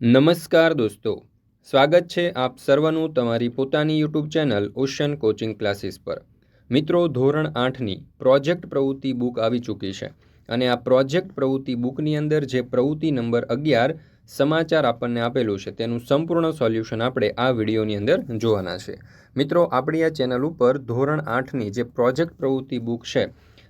નમસ્કાર દોસ્તો. સ્વાગત છે આપ સર્વનું તમારી પોતાની YouTube channel Ocean Coaching Classes પર. મિત્રો, ધોરણ આઠની પ્રોજેક્ટ પ્રવૃત્તિ બુક આવી ચૂકી છે અને આ પ્રોજેક્ટ પ્રવૃત્તિ બુકની અંદર જે પ્રવૃત્તિ નંબર અગિયાર સમાચાર આપણને આપેલું છે તેનું સંપૂર્ણ સોલ્યુશન આપણે આ વિડીયોની અંદર જોવાના છે. મિત્રો, આપણી આ ચેનલ ઉપર ધોરણ આઠની જે પ્રોજેક્ટ પ્રવૃત્તિ બુક છે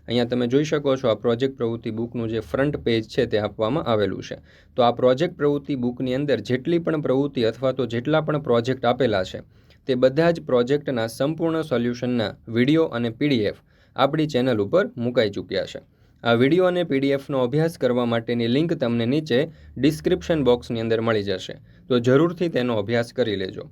અહીંયા તમે જોઈ શકો છો આ પ્રોજેક્ટ પ્રવૃત્તિ બુકનું જે ફ્રન્ટ પેજ છે તે આપવામાં આવેલું છે. તો આ પ્રોજેક્ટ પ્રવૃત્તિ બુકની અંદર જેટલી પણ પ્રવૃત્તિ અથવા તો જેટલા પણ પ્રોજેક્ટ આપેલા છે, તે બધા જ પ્રોજેક્ટના સંપૂર્ણ સોલ્યુશનના વીડિયો અને પીડીએફ આપણી ચેનલ ઉપર મુકાઈ ચૂક્યા છે. આ વીડિયો અને પીડીએફનો અભ્યાસ કરવા માટેની લિંક તમને નીચે ડિસ્ક્રિપ્શન બોક્સની અંદર મળી જશે. તો જરૂરથી તેનો અભ્યાસ કરી લેજો.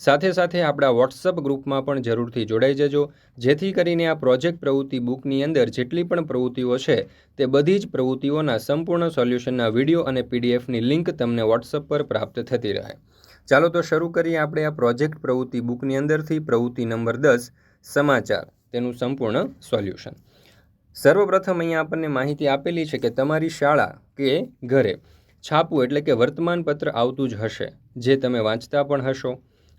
સાથે સાથે આપણા વોટ્સઅપ ગ્રુપમાં પણ જરૂરથી જોડાઈ જજો. જેથી કરીને આ પ્રોજેક્ટ પ્રવૃત્તિ બુકની અંદર જેટલી પણ પ્રવૃત્તિઓ છે, તે બધી જ પ્રવૃત્તિઓના સંપૂર્ણ સોલ્યુશનના વીડિયો અને પીડીએફની લિંક તમને વોટ્સઅપ પર પ્રાપ્ત થતી રહે. ચાલો તો શરૂ કરીએ આપણે આ પ્રોજેક્ટ પ્રવૃત્તિ બુકની અંદરથી. પ્રવૃત્તિ નંબર દસ, સમાચાર, તેનું સંપૂર્ણ સોલ્યુશન. સર્વપ્રથમ અહીંયા આપણને માહિતી આપેલી છે કે તમારી શાળા કે ઘરે છાપું એટલે કે વર્તમાનપત્ર આવતું જ હશે, જે તમે વાંચતા પણ હશો.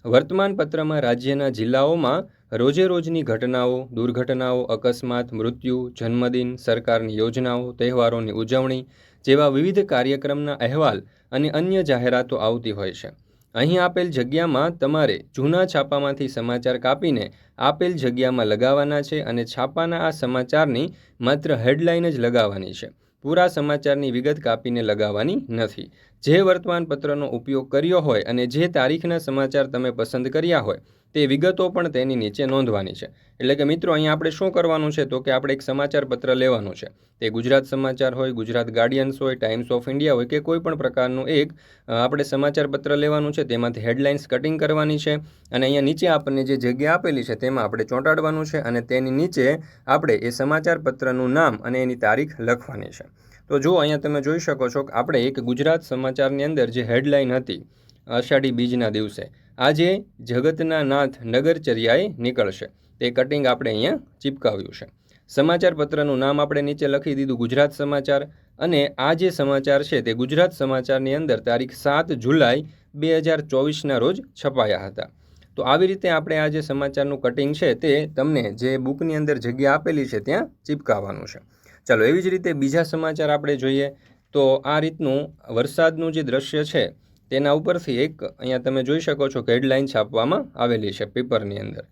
વર્તમાનપત્રમાં રાજ્યના જિલ્લાઓમાં રોજે રોજની ઘટનાઓ, દુર્ઘટનાઓ, અકસ્માત, મૃત્યુ, જન્મદિન, સરકારની યોજનાઓ, તહેવારોની ઉજવણી જેવા વિવિધ કાર્યક્રમના અહેવાલ અને અન્ય જાહેરાતો આવતી હોય છે. અહીં આપેલ જગ્યામાં તમારે જૂના છાપામાંથી સમાચાર કાપીને આપેલ જગ્યામાં લગાવવાના છે અને છાપાના આ સમાચારની માત્ર હેડલાઇન જ લગાવવાની છે. પૂરા સમાચારની વિગત કાપીને લગાવવાની નથી. જે વર્તમાનપત્રનો ઉપયોગ કર્યો હોય અને જે તારીખના સમાચાર તમે પસંદ કર્યા હોય તે વિગતો પણ તેની નીચે નોંધવાની છે. એટલે કે મિત્રો, અહીંયા આપણે શું કરવાનું છે? તો કે આપણે એક સમાચાર પત્ર લેવાનું છે. તે ગુજરાત સમાચાર હોય, ગુજરાત ગાર્ડિયન્સ હોય, ટાઈમ્સ ઓફ ઇન્ડિયા હોય કે કોઈ પણ પ્રકારનું એક આપણે સમાચાર પત્ર લેવાનું છે. તેમાંથી હેડલાઇન્સ કટિંગ કરવાની છે અને અહીંયા નીચે આપણને જે જગ્યા આપેલી છે તેમાં આપણે ચોંટાડવાનું છે અને તેની નીચે આપણે એ સમાચાર પત્રનું નામ અને એની તારીખ લખવાની છે. તો જો અહીંયા તમે જોઈ શકો છો કે આપણે એક ગુજરાત સમાચારની અંદર જે હેડલાઇન હતી અષાઢી બીજના દિવસે. આજે જગતના નાથ નગરચર્યાએ નીકળશે. તે કટિંગ આપણે અહીંયા ચીપકાવ્યું છે. સમાચાર પત્રનું નામ આપણે નીચે લખી દીધું, ગુજરાત સમાચાર. અને આ જે સમાચાર છે તે ગુજરાત સમાચારની અંદર તારીખ સાત જુલાઈ બે હજાર ચોવીસના રોજ છપાયા હતા. તો આવી રીતે આપણે આ જે સમાચારનું કટિંગ છે તે તમને જે બુકની અંદર જગ્યા આપેલી છે ત્યાં ચીપકાવવાનું છે. ચાલો એવી જ રીતે બીજા સમાચાર આપણે જોઈએ. તો આ રીતનું વરસાદનું જે દ્રશ્ય છે તેના ઉપરથી એક અહીંયા તમે જોઈ શકો છો કે હેડલાઇન છાપવામાં આવેલી છે પેપરની અંદર.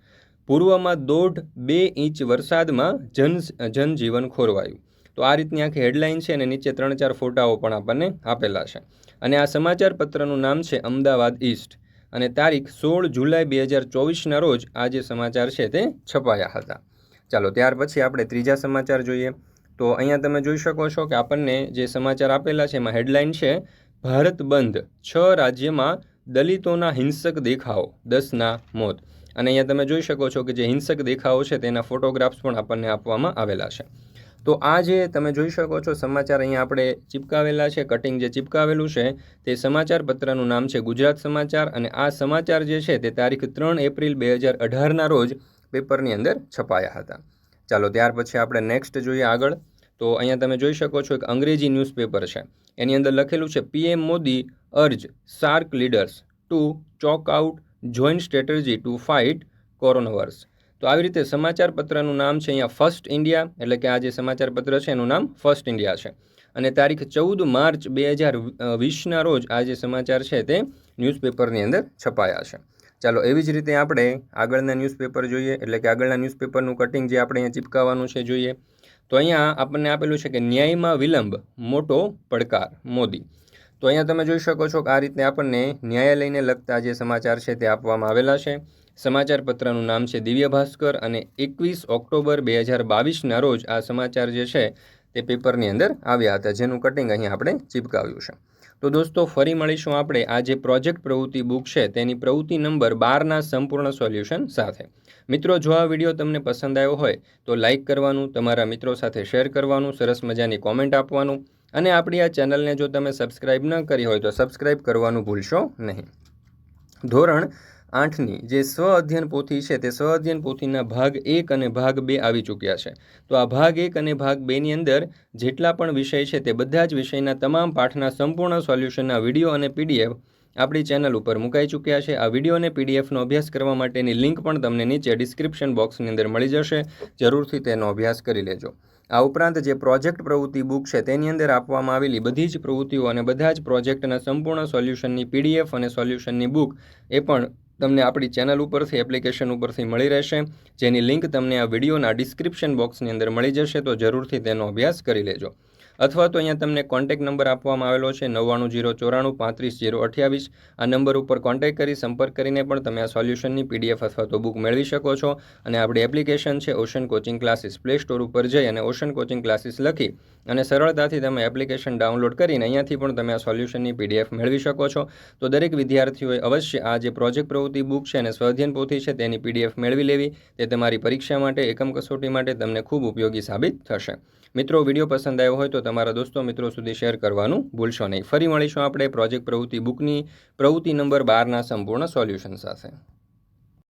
પૂર્વમાં દોઢ બે ઇંચ વરસાદમાં જન જનજીવન ખોરવાયું. તો આ રીતની આખી હેડલાઇન છે અને નીચે ત્રણ ચાર ફોટાઓ પણ આપણને આપેલા છે. અને આ સમાચાર પત્રનું નામ છે અમદાવાદ ઈસ્ટ અને તારીખ સોળ જુલાઈ બે હજાર ચોવીસના રોજ આ જે સમાચાર છે તે છપાયા હતા. ચાલો, ત્યાર પછી આપણે ત્રીજા સમાચાર જોઈએ. તો અહીંયા તમે જોઈ શકો છો કે આપણને જે સમાચાર આપેલા છે એમાં હેડલાઇન છે ભારત બંધ. છ રાજ્યમાં દલિતોના હિંસક દેખાવો. દસના મોત. અને અહીંયા તમે જોઈ શકો છો કે જે હિંસક દેખાવો છે તેના ફોટોગ્રાફ્સ પણ આપણને આપવામાં આવેલા છે. તો આ જે તમે જોઈ શકો છો સમાચાર અહીંયા આપણે ચિપકાવેલા છે. કટિંગ જે ચિપકાવેલું છે તે સમાચાર પત્રનું નામ છે ગુજરાત સમાચાર. અને આ સમાચાર જે છે તે તારીખ ત્રણ એપ્રિલ બે હજાર અઢારના રોજ પેપરની અંદર છપાયા હતા. ચાલો ત્યાર પછી આપણે નેક્સ્ટ જોઈએ આગળ. તો અહીંયા તમે જોઈ શકો છો એક અંગ્રેજી ન્યૂઝપેપર છે. એની અંદર લખેલું છે, PM Modi urge SAARC leaders to chalk out joint strategy to fight coronavirus તો આવી રીતે સમાચાર પત્રનું નામ છે અહીંયા ફર્સ્ટ ઇન્ડિયા, એટલે કે આ જે સમાચાર પત્ર છે એનું નામ ફર્સ્ટ ઇન્ડિયા છે. અને તારીખ ચૌદ માર્ચ બે હજાર વીસના રોજ આ જે સમાચાર છે તે ન્યૂઝપેપરની અંદર છપાયા છે. ચાલો, એવી જ રીતે આપણે આગળના ન્યૂઝપેપર જોઈએ, એટલે કે આગળના ન્યૂઝપેપરનું કટિંગ જે આપણે અહીંયા ચિપકાવવાનું છે, જોઈએ. તો અહીંયા આપણને આપેલું છે કે ન્યાયમાં વિલંબ, મોટો પડકાર, મોદી. તો અહીંયા તમે જોઈ શકો છો કે આ રીતે આપણને ન્યાયાલયને લગતા જે સમાચાર છે તે આપવામાં આવેલા છે. સમાચાર પત્રનું નામ છે દિવ્ય ભાસ્કર અને એકવીસ ઓક્ટોબર બે હજાર બાવીસના રોજ આ સમાચાર જે છે તે પેપરની અંદર આવ્યા હતા, જેનું કટિંગ અહીં આપણે ચીપકાવ્યું છે. તો દોસ્તો, ફરી મળીશું આપણે. આ જે પ્રોજેક્ટ પ્રવૃત્તિ બુક છે, તેની પ્રવૃત્તિ નંબર બારના સંપૂર્ણ સોલ્યુશન સાથે. મિત્રો, જો આ વીડિયો તમને પસંદ આવ્યો હોય, તો લાઇક કરવાનું, તમારા મિત્રો સાથે શેર કરવાનું, સરસ મજાની કોમેન્ટ આપવાનું અને આપણી આ ચેનલને જો તમે સબસ્ક્રાઇબ ન કરી હોય, તો સબસ્ક્રાઇબ કરવાનું ભૂલશો નહીં. ધોરણ આઠની જે સ્વ અધ્યયન પોથી છે તે સ્વ અધ્યયન પોથીના ભાગ એક અને ભાગ બે આવી ચૂક્યા છે. તો આ ભાગ એક અને ભાગ બેની અંદર જેટલા પણ વિષય છે તે બધા જ વિષયના તમામ પાઠના સંપૂર્ણ સોલ્યુશનના વીડિયો અને પીડીએફ આપણી ચેનલ ઉપર મુકાઈ ચૂક્યા છે. આ વીડિયો અને પીડીએફનો અભ્યાસ કરવા માટેની લિંક પણ તમને નીચે ડિસ્ક્રિપ્શન બોક્સની અંદર મળી જશે. જરૂરથી તેનો અભ્યાસ કરી લેજો. આ ઉપરાંત જે પ્રોજેક્ટ પ્રવૃત્તિ બુક છે તેની અંદર આપવામાં આવેલી બધી જ પ્રવૃત્તિઓ અને બધા જ પ્રોજેક્ટના સંપૂર્ણ સોલ્યુશનની પીડીએફ અને સોલ્યુશનની બુક એ પણ તમને આપણી ચેનલ ઉપરથી, એપ્લિકેશન ઉપરથી મળી રહેશે. જેની લિંક તમને આ વિડીયોના ડિસ્ક્રિપ્શન બોક્સની અંદર મળી જશે, તો જરૂરથી તેનો અભ્યાસ કરી લેજો. અથવા તો અહીંયા તમને કોન્ટેક નંબર આપવામાં આવેલો છે નવ્વાણું જીરો ચોરાણું પાંત્રીસ જીરો અઠ્યાવીસ. આ નંબર ઉપર કોન્ટેક કરી, સંપર્ક કરીને પણ તમે આ સોલ્યુશનની પીડીએફ અથવા તો બુક મેળવી શકો છો. અને આપણી એપ્લિકેશન છે Ocean Coaching Classes Play Store ઉપર જઈ અને ઓશન કોચિંગ ક્લાસીસ લખી અને સરળતાથી તમે એપ્લિકેશન ડાઉનલોડ કરીને અહીંયાથી પણ તમે આ સોલ્યુશનની પીડીએફ મેળવી શકો છો. તો દરેક વિદ્યાર્થીઓએ અવશ્ય આ જે પ્રોજેક્ટ પ્રવૃત્તિ બુક છે અને સ્વાધ્યન પોથી છે તેની પીડીએફ મેળવી લેવી. તે તમારી પરીક્ષા માટે, એકમ કસોટી માટે તમને ખૂબ ઉપયોગી સાબિત થશે. મિત્રો, વીડિયો પસંદ આવ્યો હોય તો તમારા દોસ્તો મિત્રો સુધી શેર કરવાનું ભૂલશો નહીં. ફરી મળીશું આપણે પ્રોજેક્ટ પ્રવૃત્તિ બુકની પ્રવૃત્તિ નંબર બારના સંપૂર્ણ સોલ્યુશન સાથે.